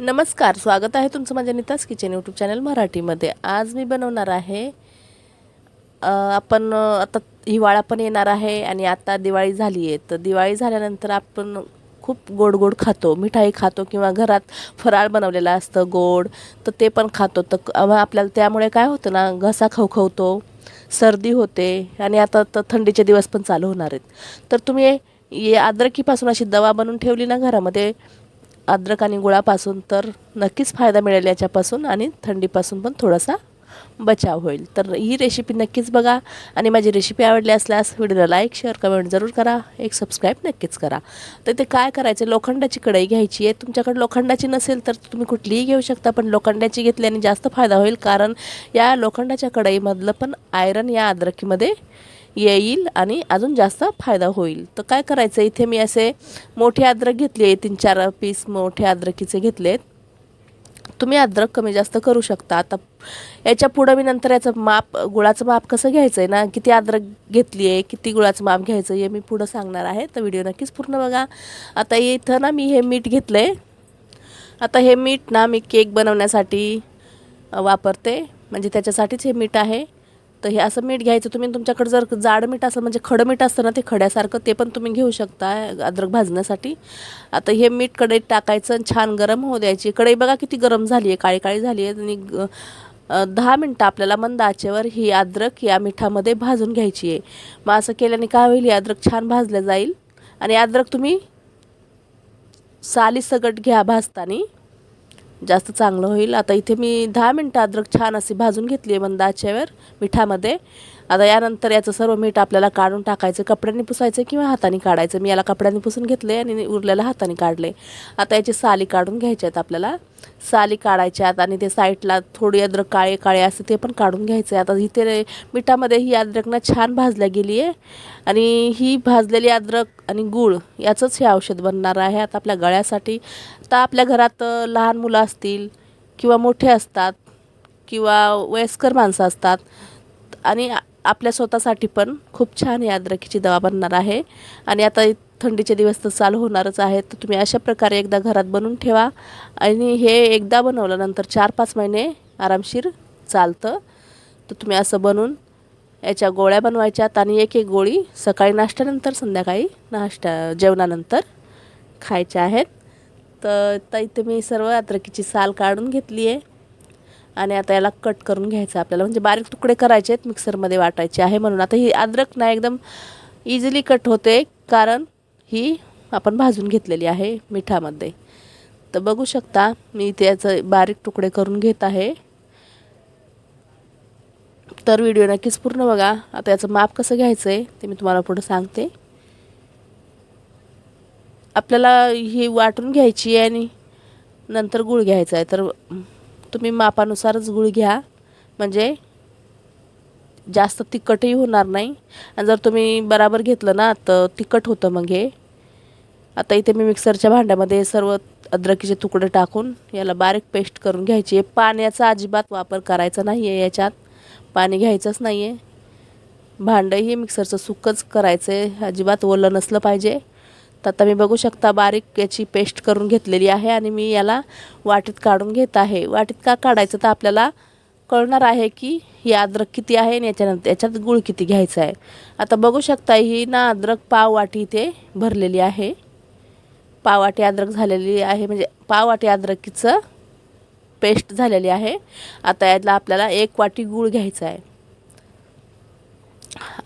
नमस्कार स्वागत आहे तुमचं माझ्या नीतास किचन यूट्यूब चॅनल मराठीमध्ये. आज मी बनवणार आहे आपण आता हिवाळा पण येणार आहे आणि आता दिवाळी झाली आहे. तर दिवाळी झाल्यानंतर आपण खूप गोड गोड खातो. मिठाई खातो किंवा घरात फराळ बनवलेलं असतं गोड तर ते पण खातो. तर आपल्याला त्यामुळे काय होतं ना घसा खवखवतो सर्दी होते आणि आता तर थंडीचे दिवस पण चालू होणार आहेत. तर तुम्ही ये अद्रकीपासून अशी दवा बनवून ठेवली ना घरामध्ये अद्रक आणि गुळापासून तर नक्कीच फायदा मिळेल याच्यापासून आणि थंडीपासून पण थोडासा बचाव होईल. तर ही रेसिपी नक्कीच बघा आणि माझी रेसिपी आवडली असल्यास व्हिडिओला लाईक शेअर कमेंट जरूर करा. एक सबस्क्राईब नक्कीच करा. तर ते काय करायचं लोखंडाची कढई घ्यायची आहे. तुमच्याकडे लोखंडाची नसेल तर तुम्ही कुठलीही घेऊ शकता पण लोखंडाची घेतल्याने जास्त फायदा होईल कारण या लोखंडाच्या कढईमधलं पण आयरन या अद्रकीमध्ये येईल आणि अजून जास्त फायदा होईल. तर काय करायचं? इथे मी असे मोठे अद्रक घेतले आहे तीन चार पीस मोठे अद्रकीचे घेतलेत तुम्ही अद्रक कमी जास्त करू शकता. आता याच्या पुढं मी नंतर याचं माप गुळाचं माप कसं घ्यायचं आहे ना? किती अद्रक घेतली आहे किती गुळाचं माप घ्यायचं हे मी पुढं सांगणार आहे. तर व्हिडिओ नक्कीच पूर्ण बघा. आता इथं ना मी हे मीठ घेतलं आहे आता हे मीठ ना मी केक बनवण्यासाठी वापरते. म्हणजे त्याच्यासाठीच हे मीठ आहे. तर हे असं मीठ घ्यायचं. तुम्ही तुमच्याकडे जर जाड मीठ असलं म्हणजे खडं मीठ असतं ना ते खड्यासारखं ते पण तुम्ही घेऊ शकता अद्रक भाजण्यासाठी. आता हे मीठ कढईत टाकायचं आणि छान गरम होऊ द्यायची. कढई बघा किती गरम झाली आहे काळी काळी झाली आहे आणि ग- दहा मिनटं आपल्याला मंद आचेवर ही अद्रक या मिठामध्ये भाजून घ्यायची आहे मग असं केल्याने काय होईल ही अद्रक छान भाजलं जाईल. आणि अद्रक तुम्ही साली सगट घ्या भाजताना. जास्त चांगलं होईल. आता इथे मी दहा मिनटं अद्रक छान अशी भाजून घेतली आहे मंद आचेवर मिठामध्ये. आता यानंतर याचं सर्व मीठ आपल्याला काढून टाकायचं कपड्यांनी पुसायचं किंवा हाताने काढायचं. मी याला कपड्यांनी पुसून घेतले आणि उरलेलं हाताने काढले. आता याची साली काढून घ्यायच्या आहेत आपल्याला. साली काढायच्यात आणि ते साईडला थोडी अद्रक काळे काळे असते ते पण काढून घ्यायचं आहे आता इथे मिठामध्ये ही अद्रक ना छान भाजल्या गेली आहे. आणि ही भाजलेली अद्रक आणि गूळ याचंच हे औषध बनणार आहे आता आपल्या गळ्यासाठी. तर आपल्या घरात लहान मुलं असतील किंवा मोठे असतात किंवा वयस्कर माणसं असतात आणि आपल्या स्वतःसाठी पण खूप छान ही अद्रकीची दवा बनणार आहे. आणि आता थंडीचे दिवस तर चालू होणारच आहेत. तर तुम्ही अशा प्रकारे एकदा घरात बनवून ठेवा. आणि हे एकदा बनवल्यानंतर चार पाच महिने आरामशीर चालतं. तर तुम्ही असं बनवून याच्या गोळ्या बनवायच्यात आणि एक एक गोळी सकाळी नाश्त्यानंतर संध्याकाळी नाश्ता जेवणानंतर खायच्या आहेत. तर तर इथे मी सर्व अद्रकीची साल काढून घेतली आहे आणि आता याला कट करून घ्यायचं आपल्याला. म्हणजे बारीक तुकडे करायचे आहेत मिक्सरमध्ये वाटायचे आहे म्हणून. आता ही अद्रक ना एकदम इझिली कट होते कारण ही आपण भाजून घेतलेली आहे मिठामध्ये. तर बघू शकता मी त्याचं बारीक तुकडे करून घेत आहे. तर व्हिडिओ नक्कीच पूर्ण बघा. आता याचं माप कसं घ्यायचं आहे ते मी तुम्हाला पुढं सांगते. आपल्याला ही वाटून घ्यायची आहे आणि नंतर गूळ घ्यायचा आहे. तर तुम्ही मापानुसारच गूळ घ्या. म्हणजे जास्त तिखटही होणार नाही. आणि जर तुम्ही बराबर घेतलं ना तर तिखट होतं मग हे. आता इथे मी मिक्सरच्या भांड्यामध्ये सर्व अद्रकीचे तुकडे टाकून याला बारीक पेस्ट करून घ्यायची आहे. पाण्याचा अजिबात वापर करायचा नाही आहे याच्यात. पाणी घ्यायचंच नाही आहे भांडंही मिक्सरचं सुकंच करायचं आहे अजिबात ओलं नसलं पाहिजे. तर आता मी बघू शकता बारीक याची पेस्ट करून घेतलेली आहे आणि मी याला वाटीत काढून घेत आहे. वाटीत का काढायचं तर आपल्याला कळणार आहे की ही अद्रक किती आहे आणि याच्यानंतर याच्यात गुळ किती घ्यायचा आहे. आता बघू शकता ही ना अद्रक पाव वाटी इथे भरलेली आहे. पाव वाटी अद्रक झालेली आहे म्हणजे पाव वाटी अद्रकीचं पेस्ट झालेली आहे. आता यातला आपल्याला एक वाटी गूळ घ्यायचा आहे.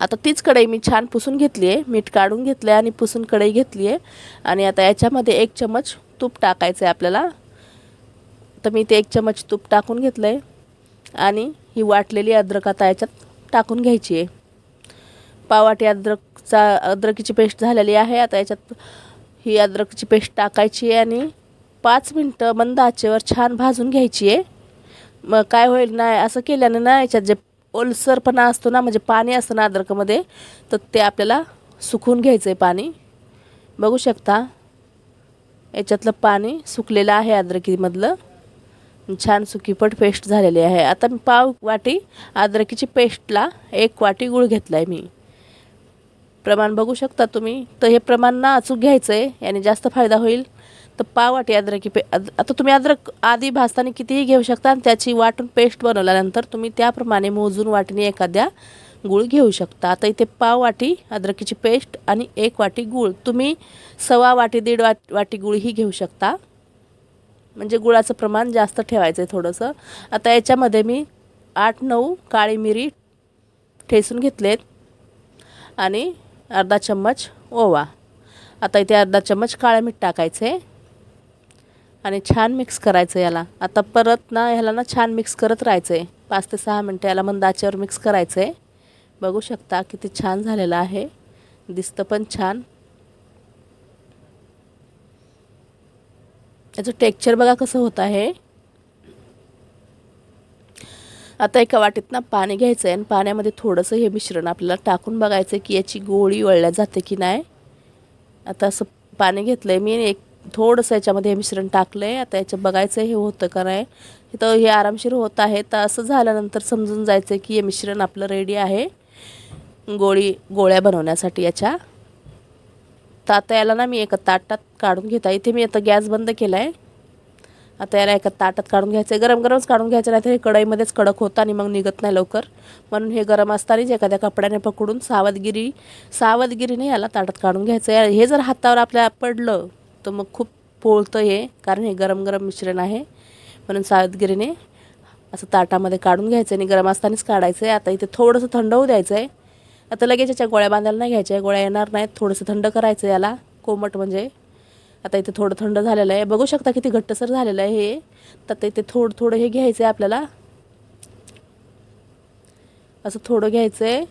आता तीच कढई मी छान पुसून घेतली आहे. मीठ काढून घेतलं आहे आणि पुसून कढई घेतली आहे. आणि आता याच्यामध्ये एक चमच तूप टाकायचं आहे आपल्याला. तर मी ते एक चमच तूप टाकून घेतलं आहे आणि ही वाटलेली अद्रक आता याच्यात टाकून घ्यायची आहे. पावाटी अद्रकचा अद्रकीची पेस्ट झालेली आहे. आता याच्यात ही अद्रकची पेस्ट टाकायची आहे आणि पाच मिनटं मंद आचेवर छान भाजून घ्यायची आहे. मग काय होईल ना असं केल्यानं ना याच्यात जे ओलसरपणा असतो ना म्हणजे पाणी असतं ना अद्रकमध्ये तर ते आपल्याला सुकून घ्यायचं आहे पाणी. बघू शकता याच्यातलं पाणी सुकलेलं आहे अद्रकीमधलं. छान सुकीपट पेस्ट झालेली आहे. आता मी पाव वाटी अद्रकीची पेस्टला एक वाटी गूळ घेतला आहे मी. प्रमाण बघू शकता तुम्ही तर हे प्रमाण ना अचूक घ्यायचं आहे याने जास्त फायदा होईल. तर पाव वाटी अद्रकी पे अद आता तुम्ही अद्रक आधी भाजताना कितीही घेऊ शकता आणि त्याची वाटून पेस्ट बनवल्यानंतर तुम्ही त्याप्रमाणे मोजून वाटीने एखाद्या गूळ घेऊ शकता. आता इथे पाव वाटी अद्रकीची पेस्ट आणि एक वाटी गूळ. तुम्ही सव्वा वाटी दीड वाट वाटी गूळही घेऊ शकता. म्हणजे गुळाचं प्रमाण जास्त ठेवायचं आहे थोडंसं. आता याच्यामध्ये मी आठ नऊ काळी मिरी ठेसून घेतलेत आणि अर्धा चम्मच ओवा. आता इथे अर्धा चम्मच काळं मीठ टाकायचं आहे आणि छान मिक्स करायचं याला. आता परत ना ह्याला ना छान मिक्स करत राहायचं आहे पाच ते सहा मिनटं याला मंदाच्यावर मिक्स करायचं आहे बघू शकता किती छान झालेलं आहे. दिसतं पण छान. याचं टेक्चर बघा कसं होत आहे. आता एका वाटीत ना पाणी घ्यायचं आहे आणि पाण्यामध्ये थोडंसं हे मिश्रण आपल्याला टाकून बघायचं आहे की याची गोळी वळल्या जाते की नाही. आता असं पाणी घेतलं आहे मी एक थोडंसं याच्यामध्ये हे मिश्रण टाकलं आहे आता याचं बघायचं हे होतं का नाही. तर हे आरामशीर होत आहे तर असं झाल्यानंतर समजून जायचं की हे मिश्रण आपलं रेडी आहे. गोळी गोळ्या बनवण्यासाठी याच्या. तर आता याला ना मी एका ताटात काढून घेता इथे मी आता गॅस बंद केला आहे आता याला एका ताटात काढून घ्यायचं आहे गरम गरमच काढून घ्यायचं नाही तर हे कढईमध्येच कडक होतं आणि मग निघत नाही लवकर. म्हणून हे गरम असतानाच एखाद्या कपड्याने पकडून सावधगिरी सावधगिरीने याला ताटात काढून घ्यायचं आहे हे जर हातावर आपल्या पडलं तर मग खूप पोळतं हे कारण हे गरम गरम मिश्रण आहे. म्हणून सावधगिरीने असं ताटामध्ये काढून घ्यायचं आणि गरम असतानाच काढायचं आहे आता इथे थोडंसं थंड होऊ द्यायचं आहे आता लगेच याच्या गोळ्या बांधायला नाही घ्यायच्या. गोळ्या येणार नाहीत. थोडंसं थंड करायचं याला कोमट म्हणजे. आता इथे थोडं थंड झालेलं आहे. बघू शकता किती घट्टसर झालेलं आहे हे. तर आता इथे थोडं थोडं हे घ्यायचं आहे आपल्याला. असं थोडं घ्यायचं आहे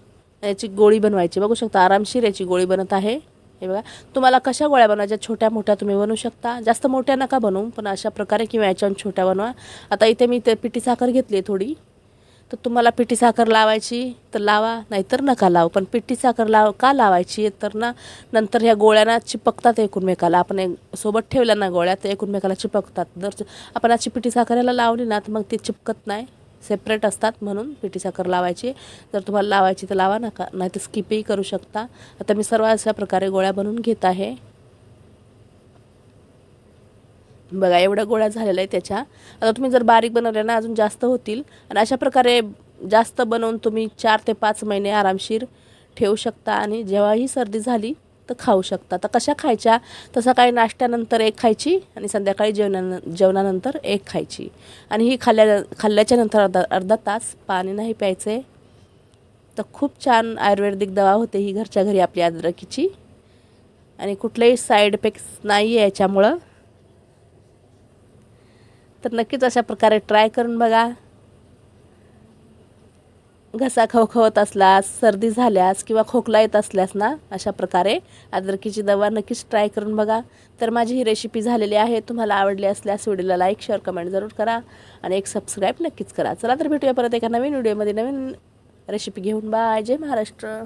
याची गोळी बनवायची. बघू शकता आरामशीर याची गोळी बनत आहे. हे बघा तुम्हाला कशा गोळ्या बनवायच्या छोट्या मोठ्या तुम्ही बनवू शकता? जास्त मोठ्या नका बनवू पण अशा प्रकारे किंवा याच्यावर छोट्या बनवा. आता इथे मी ते पिठी साखर घेतली आहे थोडी. तर तुम्हाला पिठी साखर लावायची तर लावा. नाहीतर नका लावू पण पिठी साखर लाव का लावायची? तर ना नंतर ह्या गोळ्यांना चिपकतात एकूणमेकाला. आपण एक सोबत ठेवल्या ना गोळ्या तर एकूणमेकाला चिपकतात. जर आपण अशी पिठी साखर याला लावली ना तर मग ती चिपकत नाही. सेपरेट असतात म्हणून पिठी साखर लावायची. जर तुम्हाला लावायची तर लावा नका नाही तर स्किपही करू शकता. आता मी सर्व अशा प्रकारे गोळ्या बनवून घेत आहे. बघा एवढ्या गोळ्या झालेल्या आहे त्याच्या. आता तुम्ही जर बारीक बनवल्या ना अजून जास्त होतील. आणि अशा प्रकारे जास्त बनवून तुम्ही चार ते पाच महिने आरामशीर ठेवू शकता. आणि जेव्हाही सर्दी झाली तर खाऊ शकता. तर कशा खायच्या? तर सकाळी नाश्त्यानंतर एक खायची आणि संध्याकाळी जेवणा जेवणानंतर एक खायची. आणि ही खाल्ल्या खाल्ल्याच्या नंतर अर्धा अर्धा तास पाणी नाही प्यायचे. तर खूप छान आयुर्वेदिक दवा होते ही घरच्या घरी आपली अद्रकीची. आणि कुठलेही साईड इफेक्ट्स नाही आहे याच्यामुळं. तर नक्कीच अशा प्रकारे ट्राय करून बघा. घसा खवखवत असल्यास सर्दी झाल्यास किंवा खोकला येत असल्यास ना अशा प्रकारे अद्रकीची दवा नक्कीच ट्राय करून बघा. तर माझी ही रेसिपी झालेली आहे. तुम्हाला आवडली असल्यास व्हिडिओला लाईक शेअर कमेंट जरूर करा आणि एक सबस्क्राईब नक्कीच करा. चला तर भेटूया परत एका नवीन व्हिडिओमध्ये नवीन रेसिपी घेऊन. बाय जय महाराष्ट्र.